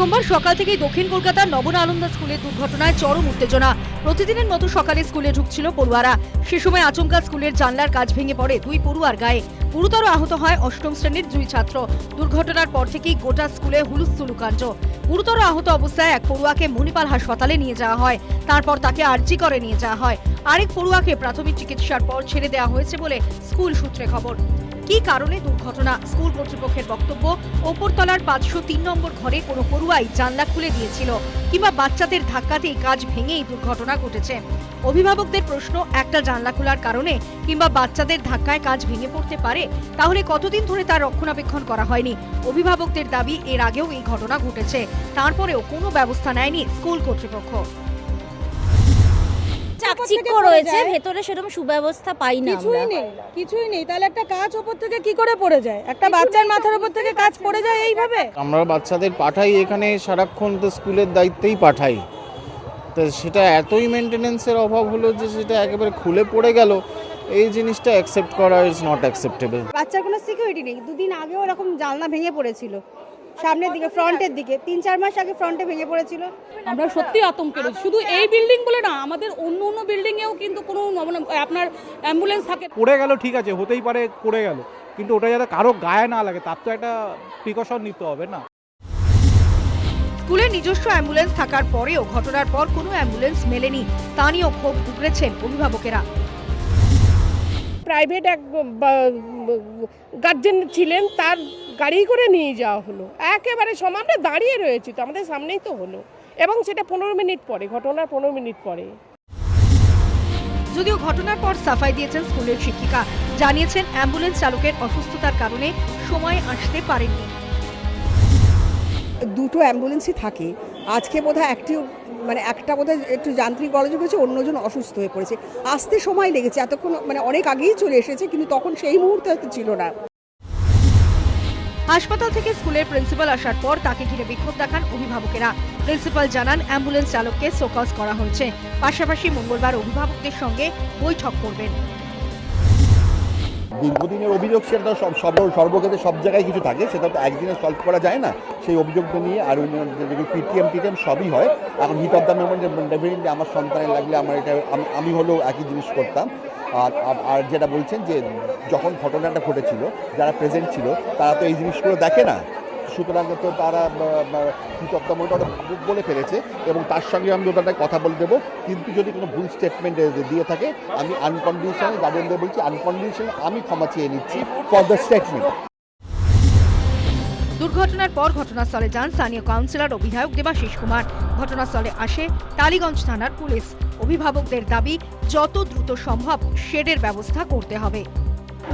সোমবার সকাল থেকেই দক্ষিণ কলকাতার নবনা আনন্দা স্কুলে দুর্ঘটনায় চরম উত্তেজনা। প্রতিদিনের মতো সকালে স্কুলে ঢুকছিল পড়ুয়ারা। সে সময় আচমকা স্কুলের জানলার কাজ ভেঙে পড়ে দুই পড়ুয়ার গায়ে। গুরুতর আহত হয় অষ্টম শ্রেণির দুই ছাত্র। দুর্ঘটনার পর থেকেই গোটা স্কুলে হুলুস্থুলু কাণ্ড। গুরুতর আহত অবস্থায় এক পড়ুয়াকে মণিপাল হাসপাতালে নিয়ে যাওয়া হয়। তারপর তাকে আর্জি করে নিয়ে যাওয়া হয়। আরেক পড়ুয়াকে প্রাথমিক চিকিৎসার পর ছেড়ে দেওয়া হয়েছে বলে স্কুল সূত্রে খবর। কী কারণে দুর্ঘটনা? স্কুল কর্তৃপক্ষের বক্তব্য, ওপরতলার পাঁচশো তিন নম্বর ঘরে কোনো পড়ুয়াই জানলা খুলে দিয়েছিল কিংবা বাচ্চাদের ধাক্কাতেই কাজ ভেঙে এই দুর্ঘটনা ঘটেছে। অভিভাবকদের প্রশ্ন, একটা জানলা খোলার কারণে কিংবা বাচ্চাদের ধাক্কায় কাজ ভেঙে পড়তে পারে? তাহলে কতদিন ধরে তার রক্ষণাবেক্ষণ করা হয়নি? অভিভাবকদের দাবি, এর আগেও এই ঘটনা ঘটেছে। তারপরেও কোনো ব্যবস্থা নেয়নি স্কুল কর্তৃপক্ষ। চাকচিক্য রয়েছে ভেতরে সেরকম সুব্যবস্থা পাই না কিছুই নেই কিছুই নেই। তাহলে একটা কাজ ওপর থেকে কি করে পড়ে যায়? একটা বাচ্চার মাথার উপর থেকে কাজ পড়ে যায় এইভাবে? আমরা বাচ্চাদের পাঠাই এখানে সারাক্ষণ তো স্কুলের দায়িত্বেই পাঠাই। তো সেটা এতই মেনটেনেন্সের অভাব হলো যে সেটা একেবারে খুলে পড়ে গেল। এই জিনিসটা অ্যাকসেপ্ট করা ইজ নট অ্যাকসেপ্টেবল বাচ্চার কোনো সিকিউরিটি নেই। দুদিন আগেও এরকম জানলা ভেঙে পড়েছিল। সামনের দিকে ফ্রন্টের দিকে। তিন চার মাস আগে ফ্রন্টে ভেঙে পড়েছিল। আমরা সত্যি আতঙ্কে রয়েছি। শুধু এই বিল্ডিং বলে না আমাদের অন্য অন্য বিল্ডিং এও কিন্তু কোনো মানে আপনার অ্যাম্বুলেন্স থাকে। পড়ে গেল ঠিক আছে হতেই পারে পড়ে গেল। কিন্তু ওটা যাতে কারও গায়ে না লাগে তার তো একটা প্রিকশন নিতে হবে না? স্কুলের নিজস্ব অ্যাম্বুলেন্স থাকার পরেও ঘটনার পর কোনো অ্যাম্বুলেন্স মেলেনি। তা নিয়েও ক্ষোভ উগড়েছেন অভিভাবকেরা। প্রাইভেট এক গার্জেন ছিলেন তার গাড়ি করে নিয়ে যাওয়া হলো। একেবারে আমরা দাঁড়িয়ে রয়েছি তো আমাদের সামনেই তো হলো। এবং সেটা পনেরো মিনিট পরে ঘটনার পনেরো মিনিট পরে। যদিও ঘটনার পর সাফাই দিয়েছেন স্কুলের শিক্ষিকা জানিয়েছেন অ্যাম্বুলেন্স চালকের অসুস্থতার কারণে সময় আসতে পারেননি দুটো অ্যাম্বুলেন্সই থাকে আজকে বোধহয় একটি মানে একটা বোধহয় একটু যান্ত্রিক গলযোগ হয়েছে, অন্যজন অসুস্থ হয়ে পড়েছে। আসতে সময় লেগেছে, এতক্ষণ মানে অনেক আগেই চলে এসেছে, কিন্তু তখন সেই মুহূর্তে হয়তো ছিল না। হাসপাতাল থেকে স্কুলের প্রিন্সিপাল আসার পর তাকে ঘিরে বিক্ষোভ দেখান অভিভাবকেরা। প্রিন্সিপাল জানান, অ্যাম্বুলেন্স চালককে শোকজ করা হয়েছে। পাশাপাশি মঙ্গলবার অভিভাবকদের সঙ্গে বৈঠক করবেন। দীর্ঘদিনের অভিযোগ, সেটা সব সব সর্বক্ষেত্রে সব জায়গায় কিছু থাকে, সেটা তো একদিনে সলভ করা যায় না। সেই অভিযোগটা নিয়ে আর পিটিএম টিটিএম সবই হয়। এখন heat of the memory definitely আমার সন্তানের লাগলে আমার এটা আমি হলেও একই জিনিস করতাম। আর- আর যেটা বলছেন যে যখন ঘটনাটা ঘটেছিল, যারা প্রেজেন্ট ছিল, তারা তো এই জিনিসগুলো দেখে না। সুতরাং তো তারা মোটর বলে ফেলেছে এবং তার সঙ্গে আমি ওটাতে কথা বলে দেবো। কিন্তু যদি কোনো ভুল স্টেটমেন্ট দিয়ে থাকে আমি আনকন্ডিশনাল গার্ডিয়ানদের বলছি আনকন্ডিশনাল আমি ক্ষমা চেয়ে নিচ্ছি ফর দ্য স্টেটমেন্ট দুর্ঘটনার পর ঘটনাস্থলে যান স্থানীয় কাউন্সিলর ও বিধায়ক দেবাশিস কুমার। ঘটনাস্থলে আসে টালিগঞ্জ থানার পুলিশ। অভিভাবকদের দাবি যত দ্রুত সম্ভব শেডের ব্যবস্থা করতে হবে।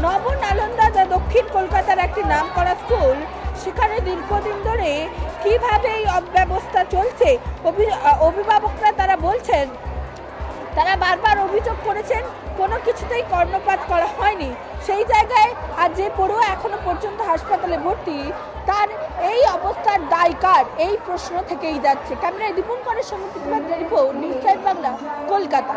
নবনালন্দা যা দক্ষিণ কলকাতার একটি নাম করা স্কুল সেখানে দীর্ঘদিন ধরে কীভাবে এই অব্যবস্থা চলছে? অভি- অভিভাবকরা তারা বলছেন, তারা বারবার অভিযোগ করেছেন, কোনো কিছুতেই কর্ণপাত করা হয়নি। সেই জায়গায় আর যে পড়ুয়া এখনও পর্যন্ত হাসপাতালে ভর্তি, তার এই অবস্থার দায় কার? এই প্রশ্ন থেকেই যাচ্ছে। ক্যামেরায় দীপঙ্করের সঙ্গে রিপোর্ট, নিউজ বাংলা, কলকাতা।